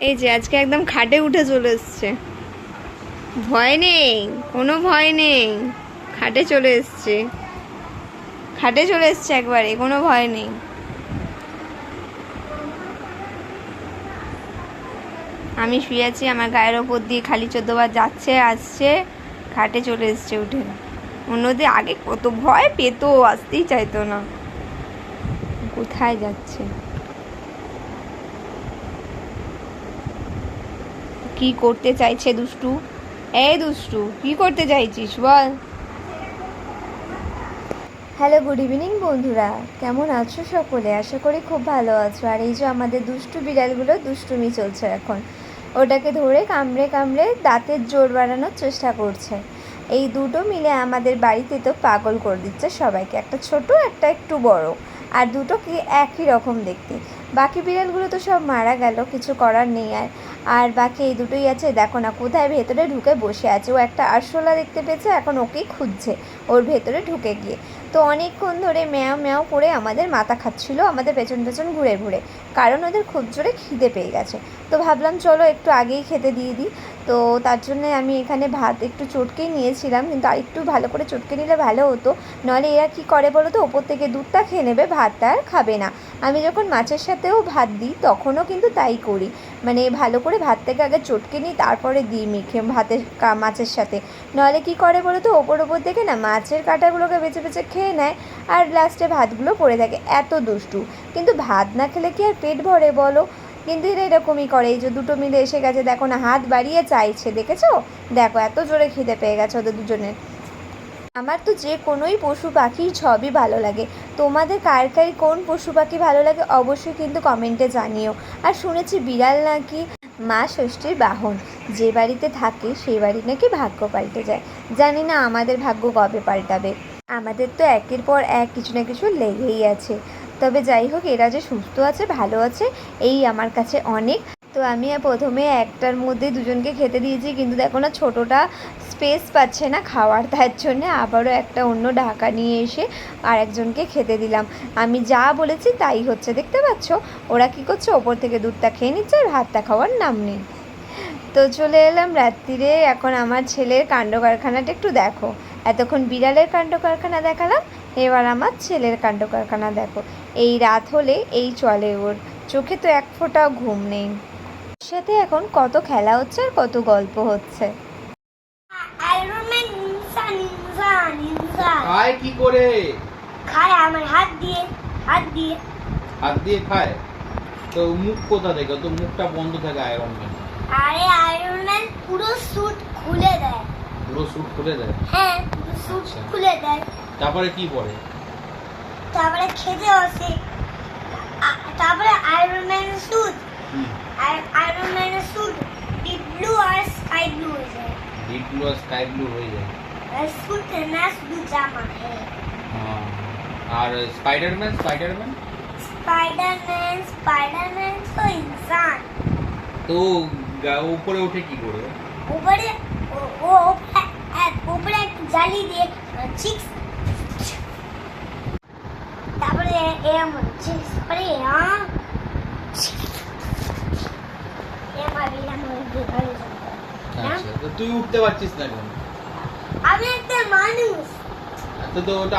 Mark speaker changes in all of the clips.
Speaker 1: এই যে আজকে একদম খাটে উঠে চলে এসছে। ভয় নেই, কোনো ভয় নেই। খাটে চলে এসছে। খাটে চলে এসছে একবারে, কোনো ভয় নেই। আমি শুয়ে আছি, আমার গায়ের ওপর দিয়ে খালি চোদ্দবার যাচ্ছে, আসছে, খাটে চলে এসছে উঠে। অন্যদের আগে কত ভয় পেতো, আসতেই চাইতো না। কোথায় যাচ্ছে? কি করতে চাইছে দুষ্টু? এই দুষ্টু, কি করতে চাইছিস বল। হ্যালো গুড ইভিনিং বন্ধুরা। কেমন আছো সকলে? আশা করি খুব ভালো আছো। আর এই যে আমাদের দুষ্টু বিড়ালগুলো দুষ্টুমি চলছে এখন। ওটাকে ধরে কামড়ে কামড়ে দাঁতের জোর বাড়ানোর চেষ্টা করছে। এই দুটো মিলে আমাদের বাড়িতে তো পাগল করে দিচ্ছে সবাইকে। একটা ছোট, একটা একটু বড়। আর দুটো কি একই রকম দেখতে। বাকি বিড়ালগুলো তো সব মারা গেল, কিছু করার নেই আর। আর বাকি এই দুটোই আছে। দেখো না, কোথায় ভেতরে ঢুকে বসে আছে? ও একটা আরশোলা দেখতে পেয়েছে, এখন ওকেই খুঁজছে, ওর ভেতরে ঢুকে গিয়ে। তো অনেকক্ষণ ধরে ম্যাও ম্যাও করে আমাদের মাথা খাচ্ছিল, আমাদের পেছন পেছন ঘুরে ঘুরে। কারণ ওদের খুব জোরে খিদে পেয়ে গেছে। তো ভাবলাম, চলো একটু আগেই খেতে দিয়ে দিই। তো তার জন্য আমি এখানে ভাত একটু চটকেই নিয়েছিলাম, কিন্তু আর একটু ভালো করে চটকে নিলে ভালো হতো। নাহলে এরা কি করে বলো তো? ওপর থেকে দুধটা খেয়ে নেবে, ভাতটা আর খাবে না। আমি যখন মাছের সাথেও ভাত দিই, তখনও কিন্তু তাই করি। মানে ভালো করে ভাতটাকে আগে চটকে নিই, তারপরে দিই মেখে ভাতের মাছের সাথে। নাহলে কি করে বলো তো? ওপর ওপর থেকে না মাছের কাঁটাগুলোকে বেছে বেছে খেয়ে নেয় আর লাস্টে ভাতগুলো পড়ে থাকে। এত দুষ্টু। কিন্তু ভাত না খেলে কি আর পেট ভরে বলো? কিন্তু এরা এরকমই করে। এই যে দুটো মিলে এসে গেছে, দেখো না, হাত বাড়িয়ে চাইছে, দেখেছ? দেখো, এত জোরে খিদে পেয়ে গেছে ওদের দুজনের। আমার তো যে কোনোই পশু পাখি সবই ভালো লাগে। তোমাদের কার কার কোন পশু পাখি ভালো লাগে অবশ্যই কিন্তু কমেন্টে জানিও। আর শুনেছি বিড়াল নাকি মা ষষ্ঠীর বাহন। যে বাড়িতে থাকে সেই বাড়ি নাকি ভাগ্য পাল্টে যায়। জানি না আমাদের ভাগ্য কবে পাল্টাবে। আমাদের তো একের পর এক কিছু না কিছু লেগেই আছে। তবে যাই হোক, এরা যে সুস্থ আছে, ভালো আছে, এই আমার কাছে অনেক। তো আমি প্রথমে একটার মধ্যে দুজনকে খেতে দিয়েছি, কিন্তু দেখো না, ছোটোটা স্পেস পাচ্ছে না খাওয়ার, তার জন্য আবারও একটা অন্য ঢাকা নিয়ে এসে আরেকজনকে খেতে দিলাম। আমি যা বলেছি তাই হচ্ছে, দেখতে পাচ্ছ? ওরা কি করছে? ওপর থেকে দুধটা খেয়ে নিচ্ছে আর ভাতটা খাওয়ার নাম নেই। তো চলে এলাম রাত্রিরে এখন আমার ছেলের কাণ্ড কারখানাটা একটু দেখো। এতক্ষণ বিড়ালের কাণ্ড কারখানা দেখালাম এবার আমার ছেলের কাণ্ড কারখানা দেখো। এই রাত হলে এই চলে ওর চোখে তো এক ফোঁটাও ঘুম নেই। সাথে এখন কত খেলা হচ্ছে আর কত গল্প হচ্ছে।
Speaker 2: খায় কি করে?
Speaker 3: খায় আমার হাত দিয়ে হাত দিয়ে।
Speaker 2: হাত দিয়ে খায়? তো মুখ কোথা থেকে? তো মুখটা বন্ধ থাকে আয়রন ম্যান
Speaker 3: আরে আয়রনম্যান পুরো স্যুট খুলে দেয়।
Speaker 2: পুরো স্যুট খুলে দেয়?
Speaker 3: হ্যাঁ পুরো স্যুট
Speaker 2: আচ্ছা।
Speaker 3: খুলে দেয়।
Speaker 2: তারপরে কি পরে?
Speaker 3: তারপরে খেতে বসে। আ- তারপরে আয়রনম্যান স্যুট
Speaker 2: হুম।
Speaker 3: আয়রনম্যানের স্যুট ডিপ ব্লু আর স্কাই ব্লু হয়ে যায়।
Speaker 2: ডিপ ব্লু আর স্কাই ব্লু হয়ে যায়?
Speaker 3: আর স্যুট না শুধু জামা হ্যাঁ।
Speaker 2: আর স্পাইডারম্যান স্পাইডারম্যান
Speaker 3: স্পাইডারম্যান স্পাইডারম্যান তো ইনসান
Speaker 2: তো উপরে ওঠে কি করে?
Speaker 3: উপরে ও- ও উপরে একটা জালি দিয়ে চিক্স তারপরে এরম চিক্স করে হয়।
Speaker 2: আচ্ছা তুই উঠতে পারছিস না কেন
Speaker 3: আমি একটা মানুষ।
Speaker 2: তো তো ওটা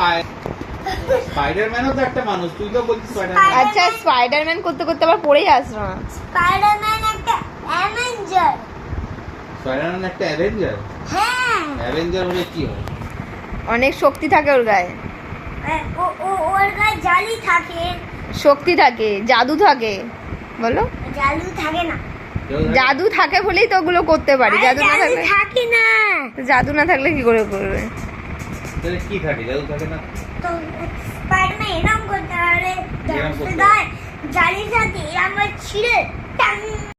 Speaker 2: স্পাইডারম্যানও তো একটা মানুষ তুই তো বলছিস স্পাইডারম্যান
Speaker 1: আচ্ছা স্পাইডারম্যান করতে করতে আবার পড়েই আসলাম
Speaker 3: স্পাইডারম্যান একটা অ্যাভেঞ্জার
Speaker 2: স্পাইডারম্যান একটা অ্যাভেঞ্জার অ্যাভেঞ্জার হলে কি হয়?
Speaker 1: অনেক শক্তি থাকে ওর গায়ে।
Speaker 3: হ্যাঁ, ও ও- ওর গায়ে জালি থাকে।
Speaker 1: শক্তি থাকে জাদু থাকে বলো।
Speaker 3: জালু থাকে না।
Speaker 1: জাদু থাকে বলেই তো ওগুলো করতে পারি। জাদু না থাকলে
Speaker 3: থাকে না।
Speaker 1: জাদু না থাকলে কি করে করবে?
Speaker 2: তাহলে কি থাকে? জাদু থাকে না?
Speaker 3: তো স্পাইডারম্যান এরম করতে পারে। সাথে এরম করে ছিঁড়ে টাং